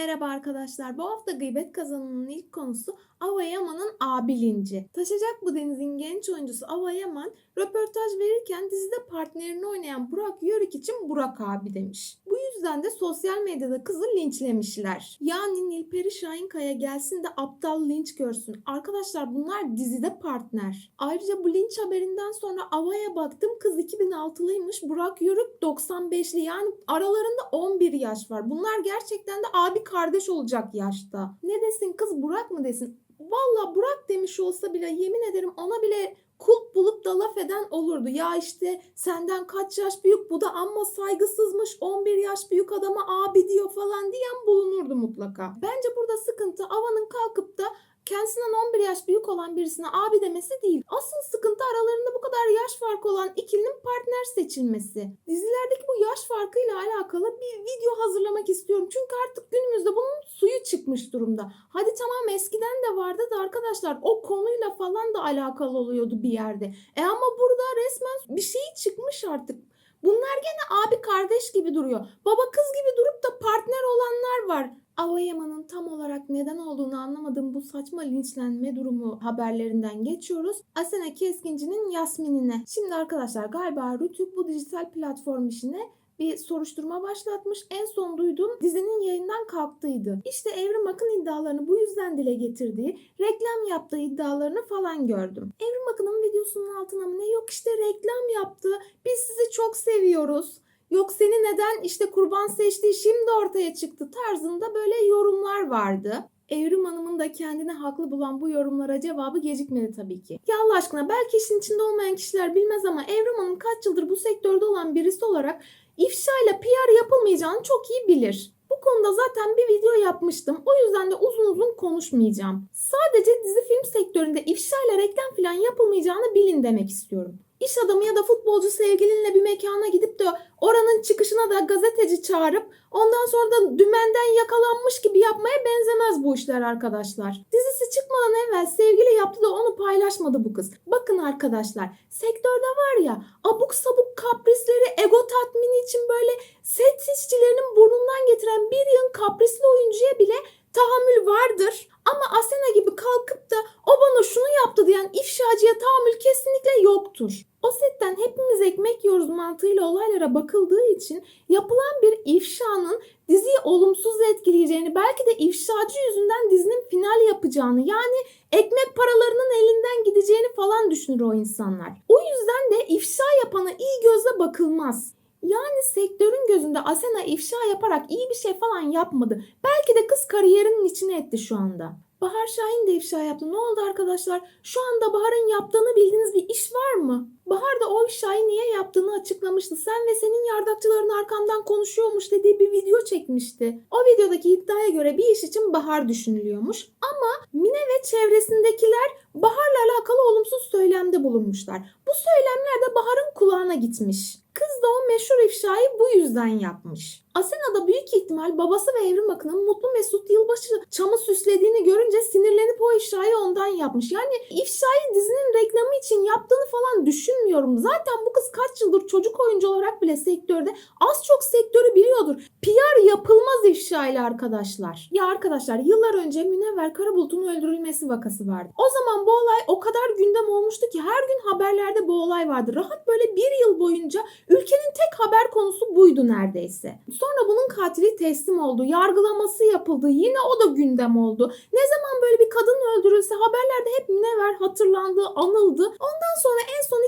Merhaba arkadaşlar. Bu hafta gıybet kazanının ilk konusu Ava Yaman'ın abi linci. Taşacak bu denizin genç oyuncusu Ava Yaman röportaj verirken dizide partnerini oynayan Burak Yörük için Burak abi demiş. Bu yüzden de sosyal medyada kızı linçlemişler. Yani Nilperi Şahinkaya gelsin de aptal linç görsün. Arkadaşlar bunlar dizide partner. Ayrıca bu linç haberinden sonra Ava'ya baktım kız 2006'lıymış. Burak Yörük 95'li yani aralarında 11 yaş var. Bunlar gerçekten de abi kardeş olacak yaşta. Ne desin kız Burak mı desin? Valla Burak demiş olsa bile yemin ederim ona bile kulp bulup da laf eden olurdu. Ya işte senden kaç yaş büyük bu da amma saygısızmış 11 yaş büyük adama abi diyor falan diyen bulunurdu mutlaka. Bence burada sıkıntı Ava'nın kalkıp da kendisinden 11 yaş büyük olan birisine abi demesi değil. Asıl sıkıntı aralarında bu kadar yaş farkı olan ikilinin partner seçilmesi. Dizilerdeki bu yaş farkıyla alakalı bir video hazırlamak istiyorum. Çünkü artık günümüzde bunun suyu çıkmış durumda. Hadi tamam eskiden de vardı da arkadaşlar o konuyla falan da alakalı oluyordu bir yerde. E ama burada resmen bir şey çıkmış artık. Bunlar gene abi kardeş gibi duruyor. Baba kız gibi durup da partner olanlar var. Ava Yaman'ın tam olarak neden olduğunu anlamadığım bu saçma linçlenme durumu haberlerinden geçiyoruz. Asena Keskinci'nin Yasmin'ine. Şimdi arkadaşlar galiba Rütük bu dijital platform işine bir soruşturma başlatmış. En son duyduğum dizinin yayından kalktığıydı. İşte Evrim Akın iddialarını bu yüzden dile getirdiği, reklam yaptığı iddialarını falan gördüm. Evrim Akın'ın videosunun altına mı ne yok işte reklam yaptı, biz sizi çok seviyoruz. Yok seni neden işte kurban seçtiği şimdi ortaya çıktı tarzında böyle yorumlar vardı. Evrim Hanım'ın da kendini haklı bulan bu yorumlara cevabı gecikmedi tabii ki. Ya Allah aşkına belki işin içinde olmayan kişiler bilmez ama Evrim Hanım kaç yıldır bu sektörde olan birisi olarak ifşayla PR yapılmayacağını çok iyi bilir. Bu konuda zaten bir video yapmıştım. O yüzden de uzun uzun konuşmayacağım. Sadece dizi film sektöründe ifşayla reklam falan yapılmayacağını bilin demek istiyorum. İş adamı ya da futbolcu sevgilinle bir mekana gidip de oranın çıkışına da gazeteci çağırıp ondan sonra da dümenden yakalanmış gibi yapmaya benzemez bu işler arkadaşlar. Dizisi çıkmadan evvel sevgili yaptı da onu paylaşmadı bu kız. Bakın arkadaşlar sektörde var ya abuk sabuk kaprisleri ego tatmini için böyle set işçilerinin burnundan getiren bir yığın kaprisli oyuncuya bile tahammül vardır. Ama Asena gibi kalkıp da o diyen ifşacıya tahammül kesinlikle yoktur. O setten hepimiz ekmek yiyoruz mantığıyla olaylara bakıldığı için yapılan bir ifşanın diziyi olumsuz etkileyeceğini belki de ifşacı yüzünden dizinin final yapacağını yani ekmek paralarının elinden gideceğini falan düşünür o insanlar. O yüzden de ifşa yapana iyi gözle bakılmaz. Yani sektörün gözünde Asena ifşa yaparak iyi bir şey falan yapmadı. Belki de kız kariyerinin içine etti şu anda. Bahar Şahin de ifşa yaptı. Ne oldu arkadaşlar? Şu anda Bahar'ın yaptığını bildiğiniz bir iş var mı? Bahar da o ifşayı niye yaptığını açıklamıştı. Sen ve senin yardakçıların arkamdan konuşuyormuş dediği bir video çekmişti. O videodaki iddiaya göre bir iş için Bahar düşünülüyormuş. Ama Mine ve çevresindekiler Bahar'la alakalı olumsuz söylemde bulunmuşlar. Bu söylemler de Bahar'ın kulağına gitmiş. Kız da o meşhur ifşayı bu yüzden yapmış. Asena da büyük ihtimal babası ve Evrim Akın'ın mutlu mesut yılbaşı çamı süslediğini görünce sinirlenip o ifşayı ondan yapmış. Yani ifşayı dizinin reklamı için yaptığını falan düşünmüyorum. Zaten bu kız kaç yıldır çocuk oyuncu olarak bile sektörde az çok sektörü biliyordur. PR yapılmaz ifşayla arkadaşlar. Ya arkadaşlar yıllar önce Münevver Karabulut'un öldürülmesi vakası vardı. O zaman bu olay o kadar gündem olmuştu ki her gün haberlerde bu olay vardı. Rahat böyle bir yıl boyunca ülkenin tek haber konusu buydu neredeyse. Sonra bunun katili teslim oldu. Yargılaması yapıldı. Yine o da gündem oldu. Ne zaman böyle bir kadın öldürülse haberlerde hep Münevver hatırlandı, anıldı. Ondan sonra en son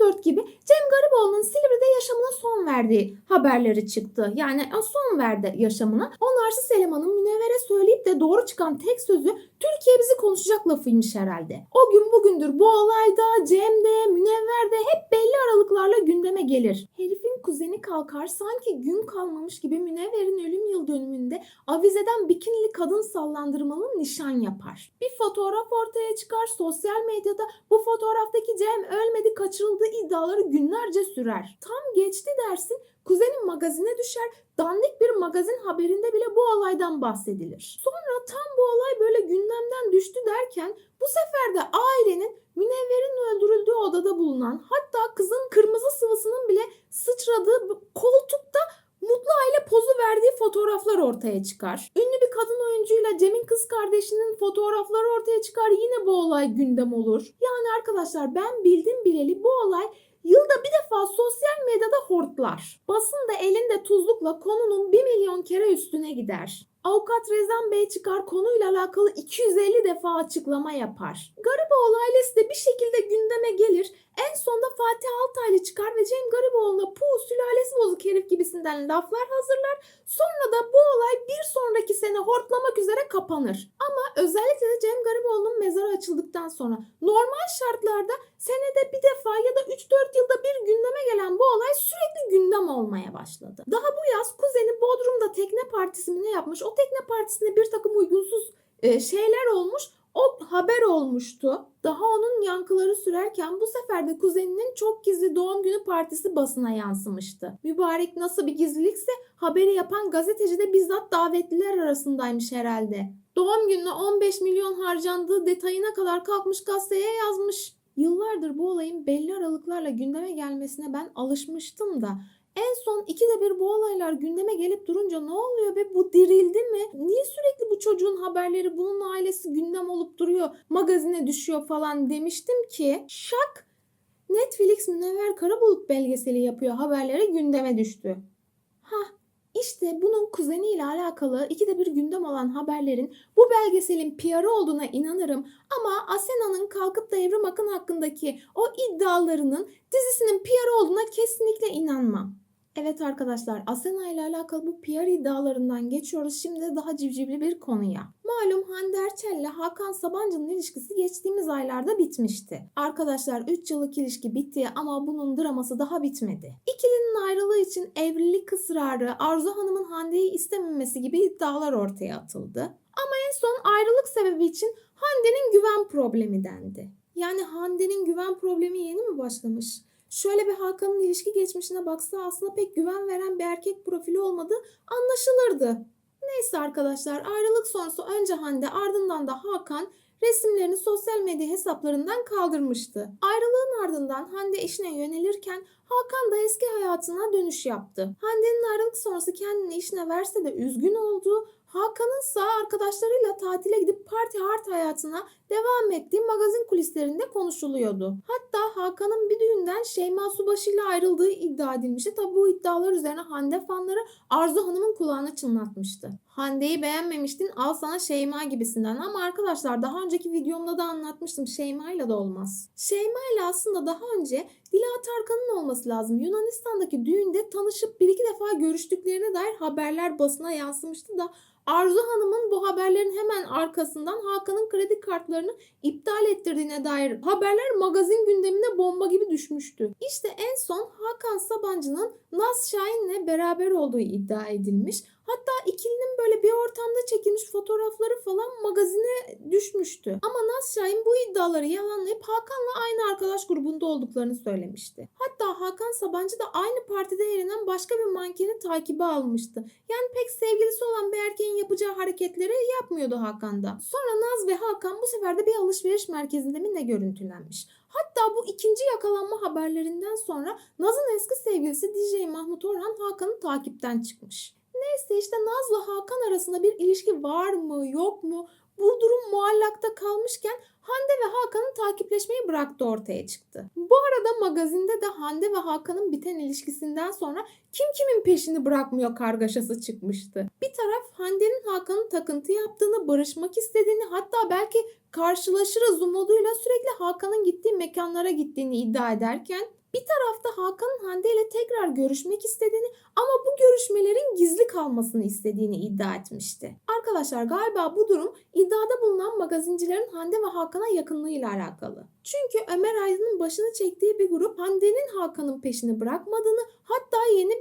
2014 gibi Cem Gariboğlu'nun Silivri'de yaşamına son verdiği haberleri çıktı. Yani son verdi yaşamına. O narsist elemanın Münevver'e söyleyip de doğru çıkan tek sözü Türkiye bizi konuşacak lafıymış herhalde. O gün bugündür bu olayda Cem'de, Münevver'de hep belli aralıklarla gündeme gelir. Herifin kuzeni kalkar sanki gün kalmamış gibi Münevver'in ölüm yıl dönümünde avizeden bikinili kadın sallandırmalı nişan yapar. Bir fotoğraf ortaya çıkar sosyal medyada bu fotoğraftaki Cem ölmedi kaçırıldığı iddiaları günlerce sürer. Tam geçti dersin kuzenin magazine düşer dandik bir magazin haberinde bile bu olaydan bahsedilir. Sonra tam bu olay böyle gündemden düştü derken bu sefer de ailenin Münevver'in öldürüldüğü odada bulunan hatta kızın kırmızı sıvısının bile sıçradığı koltukta Mutlu aile pozu verdiği fotoğraflar ortaya çıkar. Ünlü bir kadın oyuncuyla Cem'in kız kardeşinin fotoğrafları ortaya çıkar. Yine bu olay gündem olur. Yani arkadaşlar ben bildim bileli bu olay Yılda bir defa sosyal medyada hortlar. Basın elinde tuzlukla konunun 1 milyon kere üstüne gider. Avukat Rezan Bey çıkar konuyla alakalı 250 defa açıklama yapar. Gariboğlu ailesi de bir şekilde gündeme gelir. En sonda Fatih Altaylı çıkar ve Cem Gariboğlu'na puh sülalesi bozuk herif gibisinden laflar hazırlar. Sonra da bu olay bir sonraki sene hortlamak üzere kapanır. Ama özellikle de Cem Gariboğlu'nun mezarı açıldıktan sonra normal şartlarda senede bir defa ya da 3-4 yılda bir gündeme gelen bu olay sürekli gündem olmaya başladı. Daha bu yaz kuzeni Bodrum'da tekne partisi yapmış? O tekne partisinde bir takım uygunsuz e, şeyler olmuş. O haber olmuştu. Daha onun yankıları sürerken bu sefer de kuzeninin çok gizli doğum günü partisi basına yansımıştı. Mübarek nasıl bir gizlilikse haberi yapan gazeteci de bizzat davetliler arasındaymış herhalde. Doğum gününe 15 milyon harcandığı detayına kadar kalkmış gazeteye yazmış. Yıllardır bu olayın belli aralıklarla gündeme gelmesine ben alışmıştım da en son ikide bir bu olaylar gündeme gelip durunca ne oluyor be bu dirildi mi? Niye sürekli bu çocuğun haberleri bunun ailesi gündem olup duruyor magazine düşüyor falan demiştim ki şak Netflix Münevver Karabulut belgeseli yapıyor haberlere gündeme düştü. Hah işte bunun kuzeniyle alakalı ikide bir gündem olan haberlerin bu belgeselin PR'ı olduğuna inanırım ama Asena'nın kalkıp da Evrim Akın hakkındaki o iddialarının dizisinin PR olduğuna kesinlikle inanmam. Evet arkadaşlar Asena ile alakalı bu PR iddialarından geçiyoruz şimdi daha civcivli bir konuya. Malum Hande Erçel ile Hakan Sabancı'nın ilişkisi geçtiğimiz aylarda bitmişti. Arkadaşlar 3 yıllık ilişki bitti ama bunun draması daha bitmedi. İkilinin ayrılığı için evlilik ısrarı, Arzu Hanım'ın Hande'yi istememesi gibi iddialar ortaya atıldı. Ama en son ayrılık sebebi için Hande'nin güven problemi dendi. Yani Hande'nin güven problemi yeni mi başlamış? Şöyle bir Hakan'ın ilişki geçmişine baksa aslında pek güven veren bir erkek profili olmadığı anlaşılırdı. Neyse arkadaşlar ayrılık sonrası önce Hande ardından da Hakan resimlerini sosyal medya hesaplarından kaldırmıştı. Ayrılığın ardından Hande işine yönelirken Hakan da eski hayatına dönüş yaptı. Hande'nin ayrılık sonrası kendini işine verse de üzgün olduğu, Hakan'ın ise arkadaşlarıyla tatile gidip parti hard hayatına devam ettiği magazin kulislerinde konuşuluyordu. Hatta Hakan'ın bir düğünden Şeyma Subaşı ile ayrıldığı iddia edilmişti. Tabi bu iddialar üzerine Hande fanları Arzu Hanım'ın kulağına çınlatmıştı. Hande'yi beğenmemiştin al sana Şeyma gibisinden ama arkadaşlar daha önceki videomda da anlatmıştım Şeyma ile de olmaz. Şeyma ile aslında daha önce Dila Tarkan'ın olması lazım. Yunanistan'daki düğünde tanışıp bir iki defa görüştüklerine dair haberler basına yansımıştı da Arzu Hanım'ın bu haberlerin hemen arkasından Hakan'ın kredi kartlarını iptal ettirdiğine dair haberler magazin gündemine bomba gibi düşmüştü. İşte en son Hakan Sabancı'nın Naz Şahin'le beraber olduğu iddia edilmiş. Hatta ikilinin böyle bir ortamda çekilmiş fotoğrafları falan magazine düşmüştü. Ama Naz Şahin bu iddiaları yalanlayıp Hakan'la aynı arkadaş grubunda olduklarını söylemişti. Hatta Hakan Sabancı da aynı partide eğlenen başka bir mankeni takibe almıştı. Yani pek sevgilisi olan bir erkeğin yapacağı hareketleri yapmıyordu Hakan'da. Sonra Naz ve Hakan bu sefer de bir alışveriş merkezinde mi ne görüntülenmiş. Hatta bu ikinci yakalanma haberlerinden sonra Naz'ın eski sevgilisi DJ Mahmut Orhan Hakan'ı takipten çıkmış. Neyse işte Naz'la Hakan arasında bir ilişki var mı yok mu bu durum muallakta kalmışken Hande ve Hakan'ın takipleşmeyi bıraktı ortaya çıktı. Bu arada magazinde de Hande ve Hakan'ın biten ilişkisinden sonra kim kimin peşini bırakmıyor kargaşası çıkmıştı. Bir taraf Hande'nin Hakan'ın takıntı yaptığını, barışmak istediğini hatta belki karşılaşırız umuduyla sürekli Hakan'ın gittiği mekanlara gittiğini iddia ederken bir tarafta Hakan'ın Hande ile tekrar görüşmek istediğini ama bu görüşmelerin gizli kalmasını istediğini iddia etmişti. Arkadaşlar galiba bu durum iddiada bulunan magazincilerin Hande ve Hakan'a yakınlığıyla alakalı. Çünkü Ömer Aydın'ın başını çektiği bir grup Hande'nin Hakan'ın peşini bırakmadığını hatta yeni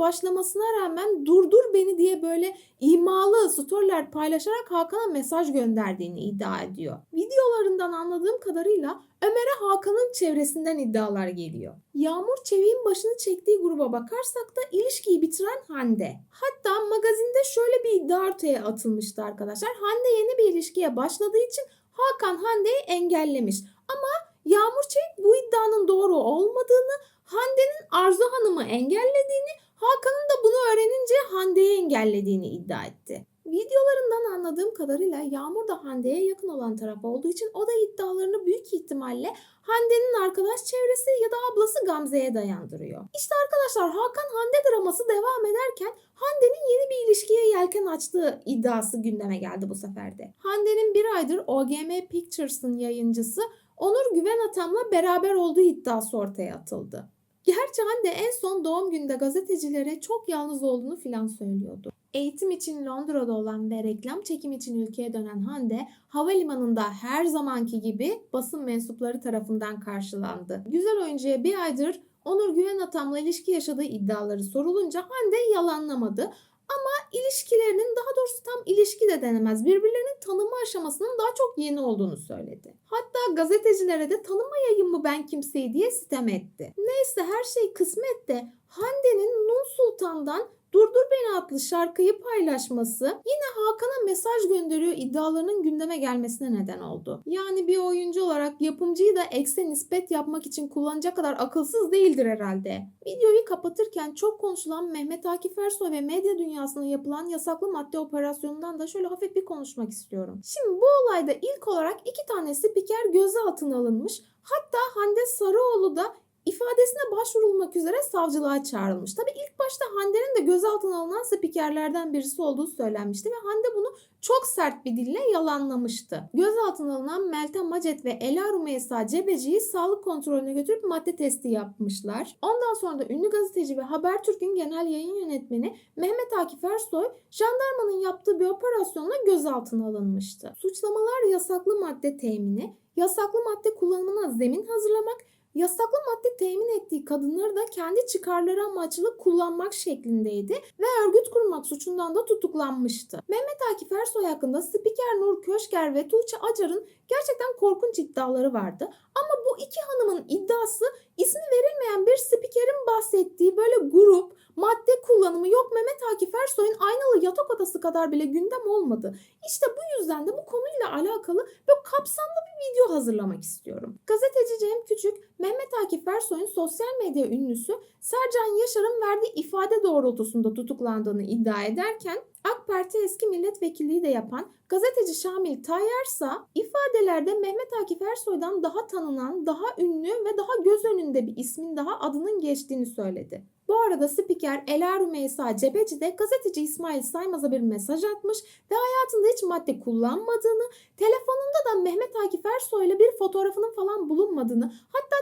başlamasına rağmen durdur beni diye böyle imalı storyler paylaşarak Hakan'a mesaj gönderdiğini iddia ediyor. Videolarından anladığım kadarıyla Ömer'e Hakan'ın çevresinden iddialar geliyor. Yağmur Çevik'in başını çektiği gruba bakarsak da ilişkiyi bitiren Hande. Hatta magazinde şöyle bir iddia ortaya atılmıştı arkadaşlar. Hande yeni bir ilişkiye başladığı için Hakan Hande'yi engellemiş. Ama Yağmur Çevik bu iddianın doğru olmadığını, Hande'nin Arzu Hanım'ı engellediğini, Hakan'ın da bunu öğrenince Hande'yi engellediğini iddia etti. Videolarından anladığım kadarıyla Yağmur da Hande'ye yakın olan taraf olduğu için o da iddialarını büyük ihtimalle Hande'nin arkadaş çevresi ya da ablası Gamze'ye dayandırıyor. İşte arkadaşlar Hakan Hande draması devam ederken Hande'nin yeni bir ilişkiye yelken açtığı iddiası gündeme geldi bu sefer de. Hande'nin bir aydır OGM Pictures'ın yayıncısı Onur Güven Atam'la beraber olduğu iddiası ortaya atıldı. Gerçi Hande en son doğum günde gazetecilere çok yalnız olduğunu filan söylüyordu. Eğitim için Londra'da olan ve reklam çekim için ülkeye dönen Hande, havalimanında her zamanki gibi basın mensupları tarafından karşılandı. Güzel oyuncuya bir aydır Onur Güven Atam'la ilişki yaşadığı iddiaları sorulunca Hande yalanlamadı. Ama ilişkilerinin daha doğrusu tam ilişki de denemez. Birbirlerini tanıma aşamasının daha çok yeni olduğunu söyledi. Hatta gazetecilere de tanımayayım mı ben kimseyi diye sitem etti. Neyse her şey kısmet de Hande'nin Nun Sultan'dan Durdur Beni adlı şarkıyı paylaşması yine Hakan'a mesaj gönderiyor iddialarının gündeme gelmesine neden oldu. Yani bir oyuncu olarak yapımcıyı da ekse nispet yapmak için kullanacak kadar akılsız değildir herhalde. Videoyu kapatırken çok konuşulan Mehmet Akif Ersoy ve medya dünyasında yapılan yasaklı madde operasyonundan da şöyle hafif bir konuşmak istiyorum. Şimdi bu olayda ilk olarak iki tane spiker gözaltına alınmış. Hatta Hande Sarıoğlu da ifadesine başvurulmak üzere savcılığa çağrılmış. Tabii ilk başta Hande'nin de gözaltına alınan spikerlerden birisi olduğu söylenmişti ve Hande bunu çok sert bir dille yalanlamıştı. Gözaltına alınan Meltem Macet ve Ela Rumeysa Cebeci'yi sağlık kontrolüne götürüp madde testi yapmışlar. Ondan sonra da ünlü gazeteci ve Habertürk'ün genel yayın yönetmeni Mehmet Akif Ersoy jandarmanın yaptığı bir operasyonla gözaltına alınmıştı. Suçlamalar yasaklı madde temini, yasaklı madde kullanımına zemin hazırlamak yasaklı madde temin ettiği kadınları da kendi çıkarları amaçlı kullanmak şeklindeydi ve örgüt kurmak suçundan da tutuklanmıştı. Mehmet Akif Ersoy hakkında spiker Nur Köşker ve Tuğçe Acar'ın gerçekten korkunç iddiaları vardı. Ama bu iki hanımın iddiası ismi verilmeyen bir spikerin bahsettiği böyle grup, madde kullanımı yok Mehmet Akif Ersoy'un aynalı yatak odası kadar bile gündem olmadı. İşte bu yüzden de bu konuyla alakalı böyle kapsamlı bir video hazırlamak istiyorum. Gazeteci Cem Küçük, Mehmet Akif Ersoy'un sosyal medya ünlüsü Sercan Yaşar'ın verdiği ifade doğrultusunda tutuklandığını iddia ederken AK Parti eski milletvekilliği de yapan gazeteci Şamil Tayyarsa ifadelerde Mehmet Akif Ersoy'dan daha tanınan, daha ünlü ve daha göz önünde bir ismin daha adının geçtiğini söyledi. Bu arada spiker Ela Rümeysa Cebeci de gazeteci İsmail Saymaz'a bir mesaj atmış ve hayatında hiç madde kullanmadığını, telefonunda da Mehmet Akif Ersoy'la bir fotoğrafının falan bulunmadığını,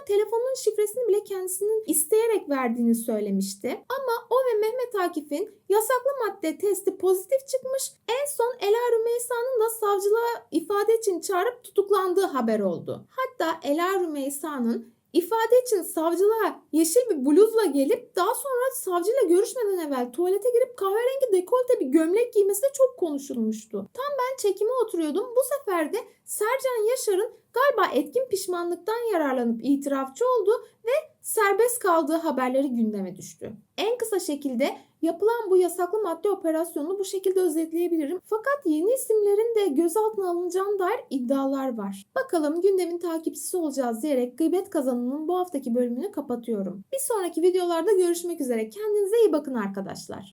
telefonun şifresini bile kendisinin isteyerek verdiğini söylemişti. Ama o ve Mehmet Akif'in yasaklı madde testi pozitif çıkmış. En son Ela Rümeysa'nın da savcılığa ifade için çağırıp tutuklandığı haber oldu. Hatta Ela Rümeysa'nın ifade için savcılığa yeşil bir bluzla gelip daha sonra savcıyla görüşmeden evvel tuvalete girip kahverengi dekolte bir gömlek giymesi de çok konuşulmuştu. Tam ben çekime oturuyordum. Bu sefer de Sercan Yaşar'ın galiba etkin pişmanlıktan yararlanıp itirafçı oldu ve serbest kaldığı haberleri gündeme düştü. En kısa şekilde yapılan bu yasaklı madde operasyonunu bu şekilde özetleyebilirim. Fakat yeni isimlerin de gözaltına alınacağına dair iddialar var. Bakalım gündemin takipçisi olacağız diyerek Gıybet Kazanı'nın bu haftaki bölümünü kapatıyorum. Bir sonraki videolarda görüşmek üzere. Kendinize iyi bakın arkadaşlar.